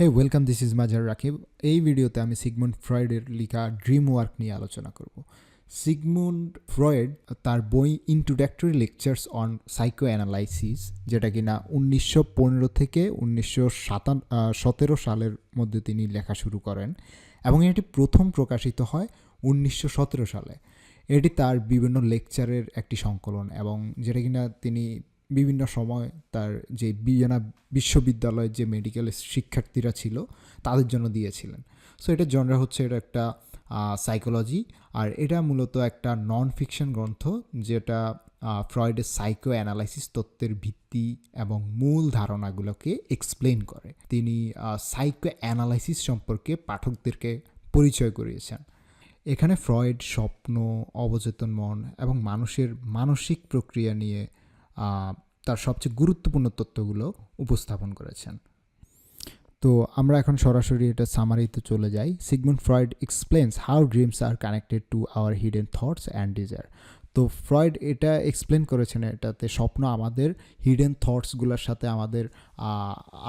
Hey welcome this is মাজার রাকিব এই ভিডিওতে আমি সিগমুন্ড ফ্রয়েডের লেখা ড্রিম ওয়ার্ক নিয়ে আলোচনা করব। সিগমুন্ড ফ্রয়েড তার বই introductory lectures on psycho analysis যেটা কিনা উনিশশো পনেরো থেকে উনিশশো সাতান সতেরো সালের মধ্যে তিনি লেখা শুরু করেন এবং এটি প্রথম প্রকাশিত হয় উনিশশো সতেরো সালে। এটি তার বিভিন্ন লেকচারের একটি সংকলন এবং যেটা কিনা তিনি বিভিন্ন সময় তার যে বিয়ানা বিশ্ববিদ্যালয়ের যে মেডিকেল শিক্ষার্থীরা ছিল, তাদের জন্য দিয়েছিলেন। সো এটা জনরা হচ্ছে, এটা একটা সাইকোলজি আর এটা মূলত একটা নন ফিকশন গ্রন্থ যেটা ফ্রয়েডের সাইকো অ্যানালাইসিস তত্ত্বের ভিত্তি এবং মূল ধারণাগুলোকে এক্সপ্লেন করে। তিনি সাইকো অ্যানালাইসিস সম্পর্কে পাঠকদেরকে পরিচয় করিয়েছেন। এখানে ফ্রয়েড, স্বপ্ন, অবচেতন মন এবং মানুষের মানসিক প্রক্রিয়া নিয়ে তার সবচেয়ে গুরুত্বপূর্ণ তথ্যগুলো উপস্থাপন করেছেন। তো আমরা এখন সরাসরি এটা সামারিতে চলে যাই। Sigmund Freud explains how dreams are connected to our hidden thoughts and desire তো ফ্রয়েড এটা এক্সপ্লেন করেছেন এটাতে স্বপ্ন আমাদের হিডেন থটসগুলোর সাথে আমাদের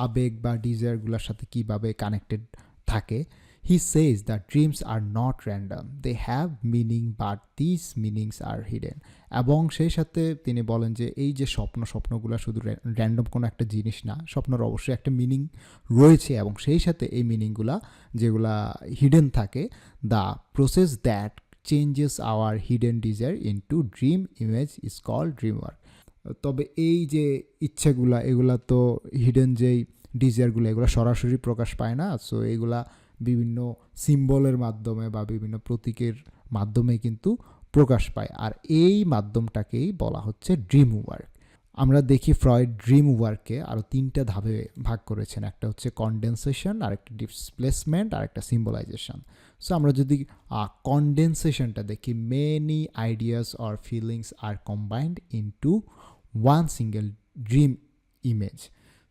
আবেগ বা ডিজায়ারগুলোর সাথে কীভাবে কানেক্টেড থাকে। He says that dreams are not random they have meaning but this meanings are hidden এবং সেই সাথে তিনি বলেন যে এই যে স্বপ্ন, স্বপ্নগুলো শুধু র্যান্ডম কোনো একটা জিনিস না, স্বপ্নের অবশ্যই একটা মিনিং রয়েছে এবং সেই সাথে এই মিনিংগুলা যেগুলা হিডেন থাকে the process that changes our hidden desire into dream image is call dream work তবে এই যে ইচ্ছাগুলা, এগুলা তো হিডেন যেই ডিজায়ারগুলো এগুলো সরাসরি প্রকাশ পায় না সো এগুলা বিভিন্ন সিম্বলের মাধ্যমে বা বিভিন্ন প্রতীকের মাধ্যমে কিন্তু প্রকাশ পায়। আর এই মাধ্যমটাকেই বলা হচ্ছে ড্রিম ওয়ার্ক। আমরা দেখি ফ্রয়েড ড্রিম ওয়ার্ককে আরও তিনটা ধাপে ভাগ করেছেন। একটা হচ্ছে কনডেনসেশন আর একটা ডিসপ্লেসমেন্ট আর একটা সিম্বলাইজেশন সো আমরা যদি কনডেনসেশনটা দেখি many ideas or feelings are combined into one single dream image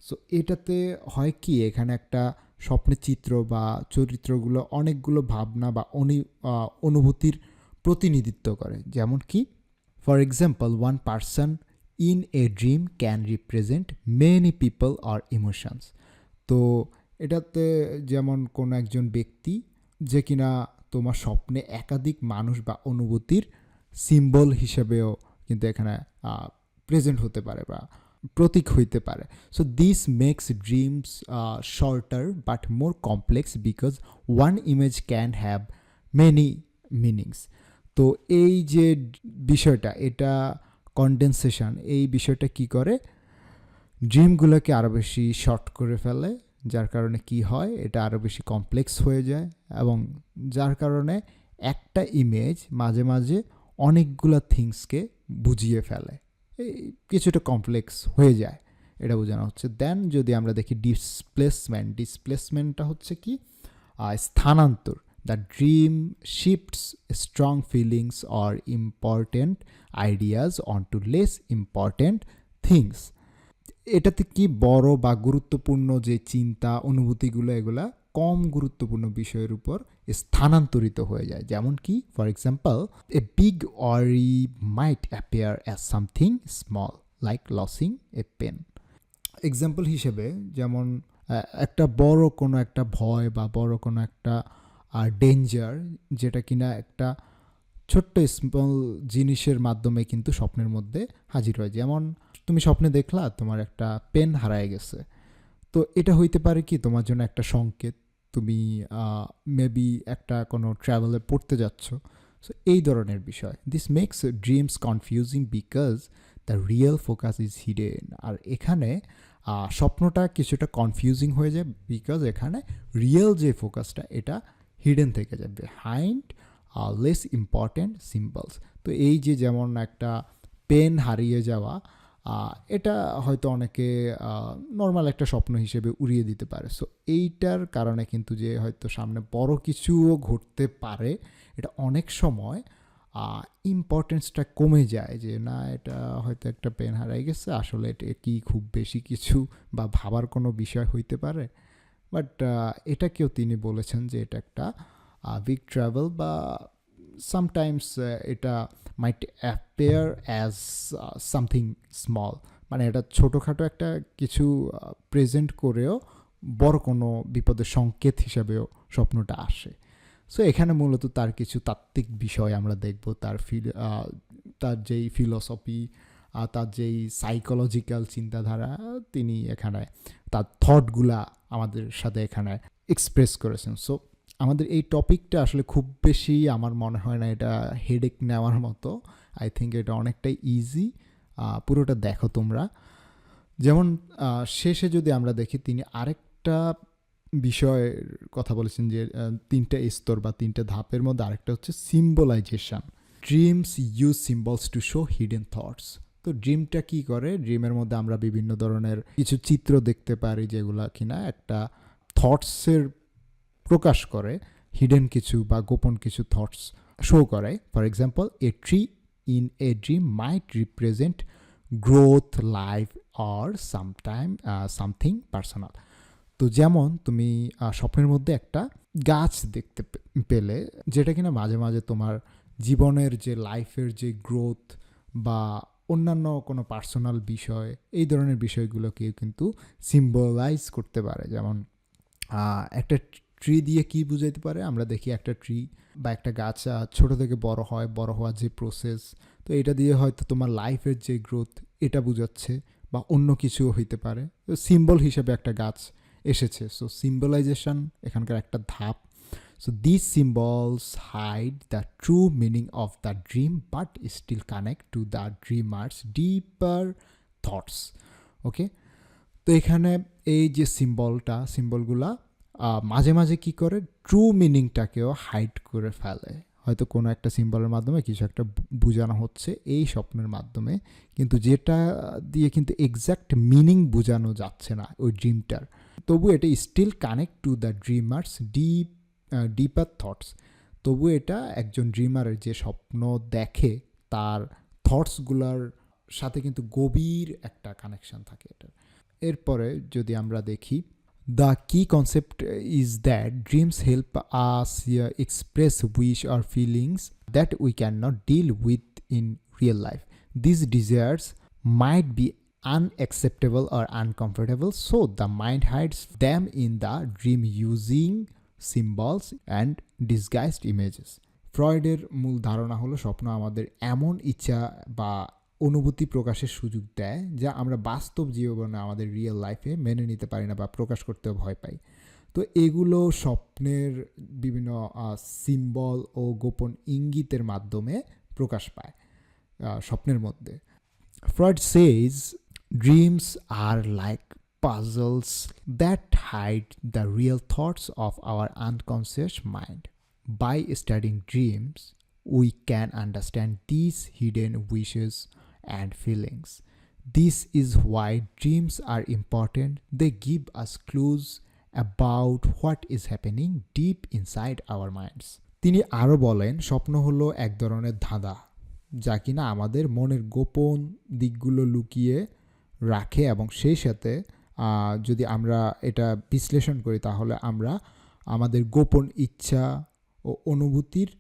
so এটাতে হয় কি? এখানে একটা স্বপ্নের চিত্র বা চরিত্রগুলো অনেকগুলো ভাবনা বা অনু অনুভূতির প্রতিনিধিত্ব করে। যেমন কি, for example one person in a dream can represent many people R emotions তো এটাতে যেমন কোনো একজন ব্যক্তি যে কিনা তোমার স্বপ্নে একাধিক মানুষ বা অনুভূতির সিম্বল হিসেবেও কিন্তু এখানে প্রেজেন্ট হতে পারে বা প্রতীক হইতে পারে। So this makes dreams shorter but more complex because one image can have many meanings তো এই যে বিষয়টা, এটা কন্ডেনসেশন এই বিষয়টা কি করে? ড্রিমগুলোকে আরও বেশি শর্ট করে ফেলে, যার কারণে কি হয়? এটা আরও বেশি কমপ্লেক্স হয়ে যায় এবং যার কারণে একটা ইমেজ মাঝে মাঝে অনেকগুলো থিংসকে বুঝিয়ে ফেলে। কিছুটা কমপ্লেক্স হয়ে যায়, এটা বোঝানো হচ্ছে। দেন যদি আমরা দেখি ডিসপ্লেসমেন্ট ডিসপ্লেসমেন্টটা হচ্ছে কি? স্থানান্তর। The dream shifts strong feelings or important ideas on to less important things এটাতে কি বড় বা গুরুত্বপূর্ণ যে চিন্তা, অনুভূতিগুলো, এগুলা? কম গুরুত্বপূর্ণ বিষয়ের উপর স্থানান্তরিত হয়ে যায়। যেমন কি for example a big worry might appear as something small like losing a pen example হিসেবে, যেমন একটা বড় কোনো একটা ভয় বা বড় কোনো একটা ডেঞ্জার যেটা কিনা একটা ছোট্ট স্মল জিনিসের মাধ্যমে কিন্তু স্বপ্নের মধ্যে হাজির হয়। যেমন, তুমি স্বপ্নে দেখলা, তোমার একটা পেন হারায় গেছে। তো এটা হইতে পারে কি তোমার জন্য একটা সংকেত? তুমি মেবি একটা কোনো ট্রাভেলে পড়তে যাচ্ছ। সো এই ধরনের বিষয়। This makes dreams confusing because the real focus is hidden আর এখানে স্বপ্নটা কিছুটা কনফিউজিং হয়ে যায় বিকজ এখানে রিয়েল যে ফোকাসটা এটা হিডেন থেকে যাবে। হাইন্ড লেস ইম্পর্ট্যান্ট সিম্বলস তো এই যে যেমন একটা পেন হারিয়ে যাওয়া এটা হয়তো অনেকে নর্মাল একটা স্বপ্ন হিসেবে উড়িয়ে দিতে পারে। সো এইটার কারণে কিন্তু যে হয়তো সামনে বড় কিছুও ঘটতে পারে, এটা অনেক সময় ইম্পর্টেন্সটা কমে যায় যে, না, এটা হয়তো একটা পেন হারাই গেছে, আসলে এটা কি খুব বেশি কিছু বা ভাবার কোনো বিষয় হইতে পারে? বাট এটাকেও তিনি বলেছেন যে, এটা একটা বিগ ট্রাভেল বা সামটাইমস এটা might appear as something small মানে এটা ছোটোখাটো একটা কিছু প্রেজেন্ট করেও বড় কোনো বিপদের সংকেত হিসাবেও স্বপ্নটা আসে। সো এখানে মূলত তার কিছু তাত্ত্বিক বিষয় আমরা দেখব। তার ফিল তার যেই ফিলসফি তার যেই সাইকোলজিক্যাল চিন্তাধারা, তিনি এখানে, তার থটগুলা আমাদের সাথে এখানে এক্সপ্রেস করেছেন। সো আমাদের এই টপিকটা আসলে খুব বেশি আমার মনে হয় না এটা হেডেক নেওয়ার মতো। আই থিঙ্ক এটা অনেকটাই ইজি পুরোটা দেখো তোমরা। যেমন শেষে যদি আমরা দেখি, তিনি আরেকটা বিষয়ের কথা বলেছেন যে তিনটা স্তর বা তিনটা ধাপের মধ্যে আরেকটা হচ্ছে symbolization dreams use symbols to show hidden thoughts তো ড্রিমটা কি করে? ড্রিমের মধ্যে আমরা বিভিন্ন ধরনের কিছু চিত্র দেখতে পারি যেগুলা কিনা একটা থটসের প্রকাশ করে হিডেন কিছু বা গোপন কিছু থটস শো করে। For example a tree in a dream might represent growth life or sometime something personal তো যেমন তুমি স্বপ্নের মধ্যে একটা গাছ দেখতে পেলে, যেটা কিনা মাঝে মাঝে তোমার জীবনের যে লাইফের যে গ্রোথ বা অন্যান্য কোনো পার্সোনাল বিষয়, এই ধরনের বিষয়গুলোকেও কিন্তু সিম্বলাইজ করতে পারে। যেমন একটা ট্রি দিয়ে কি বুঝাইতে পারে? আমরা দেখি একটা ট্রি বা একটা গাছ ছোট থেকে বড় হয়, বড় হওয়ার যে প্রসেস তো এটা দিয়ে হয়তো তোমার লাইফের যে গ্রোথ এটা বোঝাচ্ছে বা অন্য কিছু হইতে পারে। তো সিম্বল হিসেবে একটা গাছ এসেছে। সো সিম্বলাইজেশন এখানকার একটা ধাপ। So this symbols hide the true meaning of the dream but still connect to the dreamer's deeper thoughts okay তো এখানে এই যে সিম্বলটা সিম্বলগুলা মাঝে মাঝে কি করে? ট্রু মিনিংটাকেও হাইড করে ফেলে। হয়তো কোনো একটা সিম্বলের মাধ্যমে কিছু একটা বোঝানো হচ্ছে এই স্বপ্নের মাধ্যমে। কিন্তু যেটা দিয়ে কিন্তু এক্স্যাক্ট মিনিং বোঝানো যাচ্ছে না ওই ড্রিমটার তবু এটা still connect to the dreamer's deep deeper thoughts তবু এটা একজন ড্রিমারের যে স্বপ্ন দেখে, তার থটসগুলার সাথে কিন্তু গভীর একটা কানেকশন থাকে এটার। এরপরে যদি আমরা দেখি দ্য কি concept is that dreams help us express wish R feelings that we can not deal with in real life this desires might be unacceptable or uncomfortable, so the mind hides them in the dream using symbols and disguised images. ফ্রয়েডের মূল ধারণা হলো স্বপ্ন আমাদের এমন ইচ্ছা বা অনুভূতি প্রকাশের সুযোগ দেয়, যা আমরা বাস্তব জীবনে আমাদের রিয়েল লাইফে মেনে নিতে পারি না বা প্রকাশ করতেও ভয় পাই। তো এগুলো স্বপ্নের বিভিন্ন সিম্বল ও গোপন ইঙ্গিতের মাধ্যমে প্রকাশ পায় স্বপ্নের মধ্যে। Freud says dreams are like puzzles that hide the real thoughts of our unconscious mind by studying dreams we can understand this hidden wishes and feelings. This is why dreams are important. They give us clues about what is happening deep inside our minds. তিনি আরও বলেন, স্বপ্ন হলো এক ধরনের ধাঁধা যা কিনা আমাদের মনের গোপন দিকগুলো লুকিয়ে রাখে এবং সেই সাথে যদি আমরা এটা বিশ্লেষণ করি তাহলে আমরা আমাদের গোপন ইচ্ছা ও অনুভূতির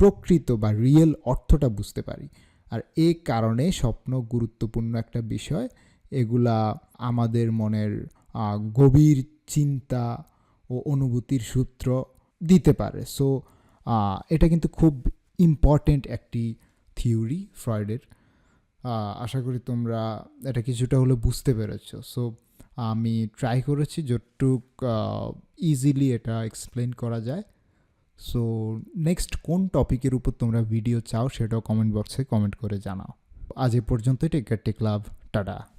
প্রকৃত বা রিয়েল অর্থটা বুঝতে পারি আর এ কারণে স্বপ্ন গুরুত্বপূর্ণ একটা বিষয়। এগুলা আমাদের মনের গভীর চিন্তা ও অনুভূতির সূত্র দিতে পারে। সো এটা কিন্তু খুব ইম্পর্টেন্ট একটি থিওরি ফ্রয়েডের। আশা করি তোমরা এটা কিছুটা হলে বুঝতে পেরেছ। সো আমি ট্রাই করেছি, যতটুক ইজিলি এটা এক্সপ্লেন করা যায়। সো নেক্সট কোন টপিকের উপর তোমরা ভিডিও চাও, সেটাও কমেন্ট বক্সে কমেন্ট করে জানাও। আজ এ পর্যন্তই take care take love tata